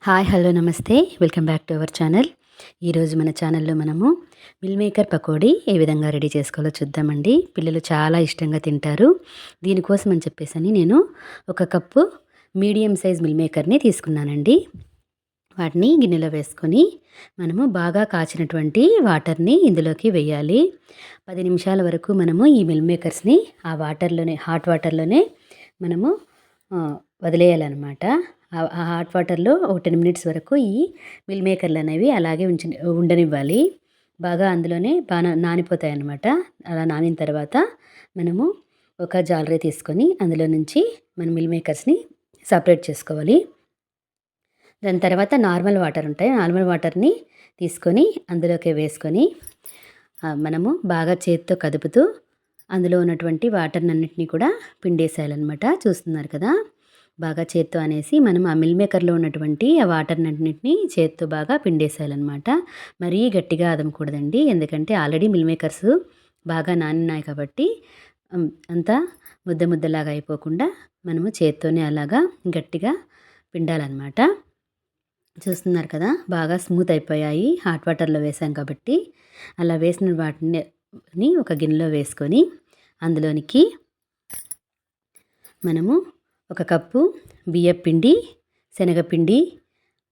Hi hello నమస్తే. Welcome back to our channel. ఈరోజు మన ఛానల్లో మనము మిల్ మేకర్ పకోడీ ఏ విధంగా రెడీ చేసుకోవాలో చూద్దామండి. పిల్లలు చాలా ఇష్టంగా తింటారు. దీనికోసం అని చెప్పేసి నేను ఒక కప్పు మీడియం సైజ్ మిల్ మేకర్ని తీసుకున్నానండి. వాటిని గిన్నెలో వేసుకొని మనము బాగా కాచినటువంటి వాటర్ని ఇందులోకి వేయాలి. పది నిమిషాల వరకు మనము ఈ మిల్ మేకర్స్ని ఆ వాటర్లోనే హాట్ వాటర్లోనే మనము వదిలేయాలన్నమాట. హాట్ వాటర్లో ఒక టెన్ మినిట్స్ వరకు ఈ మిల్ మేకర్లు అనేవి అలాగే ఉంచి ఉండనివ్వాలి. బాగా అందులోనే బాగా నానిపోతాయి అన్నమాట అలా నానిన తర్వాత మనము ఒక జాలరీ తీసుకొని అందులో నుంచి మన మిల్ మేకర్స్ని సపరేట్ చేసుకోవాలి. దాని తర్వాత నార్మల్ వాటర్ ఉంటాయి. నార్మల్ వాటర్ని తీసుకొని అందులోకి వేసుకొని మనము బాగా చేతితో కదుపుతూ అందులో ఉన్నటువంటి వాటర్నన్నిటినీ కూడా పిండేసేయాలన్నమాట. చూస్తున్నారు కదా? బాగా చేత్తో అనేసి మనం ఆ మిల్ మేకర్లో ఉన్నటువంటి ఆ వాటర్నన్నింటినీ చేత్తో బాగా పిండేసేయాలన్నమాట. మరీ గట్టిగా అదమకూడదండి ఎందుకంటే ఆల్రెడీ మిల్ మేకర్స్ బాగా నానినాయి కాబట్టి అంతా ముద్ద ముద్దలాగా అయిపోకుండా మనము చేత్తోనే అలాగా గట్టిగా పిండాలన్నమాట. చూస్తున్నారు కదా బాగా స్మూత్ అయిపోయాయి. హాట్ వాటర్లో వేసాం కాబట్టి అలా వేసిన వాటిని ఒక గిన్నెలో వేసుకొని అందులోనికి మనము ఒక కప్పు బియ్యపిండి శనగపిండి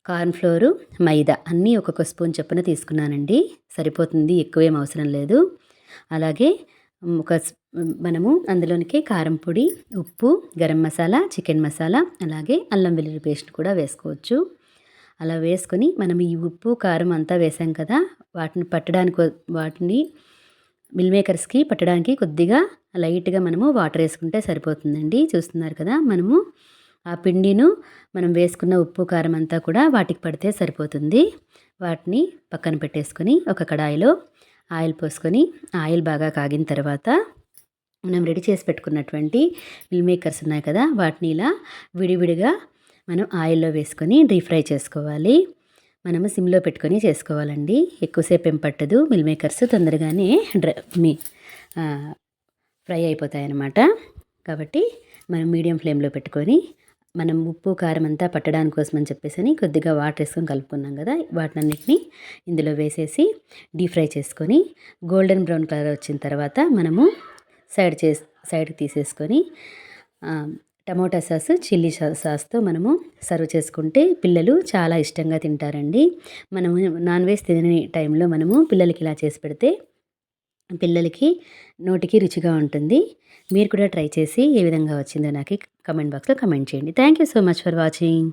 కార్న్ఫ్లోరు మైదా అన్నీ ఒక్కొక్క స్పూన్ చొప్పున తీసుకున్నానండి. సరిపోతుంది ఎక్కువేం అవసరం లేదు. అలాగే ఒక మనము అందులోనికి కారం పొడి ఉప్పు గరం మసాలా చికెన్ మసాలా అలాగే అల్లం వెల్లుల్లి పేస్ట్ కూడా వేసుకోవచ్చు. అలా వేసుకొని మనం ఈ ఉప్పు కారం అంతా వేసాం కదా వాటిని పట్టడానికి వాటిని మిల్ మేకర్స్కి పట్టడానికి కొద్దిగా లైట్గా మనము వాటర్ వేసుకుంటే సరిపోతుందండి. చూస్తున్నారు కదా మనము ఆ పిండిను మనం వేసుకున్న ఉప్పు కారం అంతా కూడా వాటికి పడితే సరిపోతుంది. వాటిని పక్కన పెట్టేసుకొని ఒక కడాయిలో ఆయిల్ పోసుకొని ఆయిల్ బాగా కాగిన తర్వాత మనం రెడీ చేసి పెట్టుకున్నటువంటి మిల్ మేకర్స్ ఉన్నాయి కదా వాటిని ఇలా విడివిడిగా మనం ఆయిల్లో వేసుకొని డీప్ ఫ్రై చేసుకోవాలి. మనము సిమ్లో పెట్టుకొని చేసుకోవాలండి. ఎక్కువసేపు ఏం పట్టదు. మిల్ మేకర్స్ తొందరగానే డ్రై మీ ఫ్రై అయిపోతాయన్నమాట. కాబట్టి మనం మీడియం ఫ్లేమ్లో పెట్టుకొని మనం ఉప్పు కారం అంతా పట్టడానికి కోసం అని చెప్పేసి కొద్దిగా వాటర్ వేసుకొని కలుపుకున్నాం కదా! వాటినన్నిటిని ఇందులో వేసేసి డీప్ ఫ్రై చేసుకొని గోల్డెన్ బ్రౌన్ కలర్ వచ్చిన తర్వాత మనము సైడ్ చేసి సైడ్కి తీసేసుకొని టమోటా సాస్ చిల్లీ సాస్తో మనము సర్వ్ చేసుకుంటే పిల్లలు చాలా ఇష్టంగా తింటారండి. మనము నాన్ వెజ్ తినని టైంలో మనము పిల్లలకి ఇలా చేసి పెడితే పిల్లలకి నోటికి రుచిగా ఉంటుంది. మీరు కూడా ట్రై చేసి ఏ విధంగా వచ్చిందో నాకు కమెంట్ బాక్స్లో కమెంట్ చేయండి. Thank you so much for watching.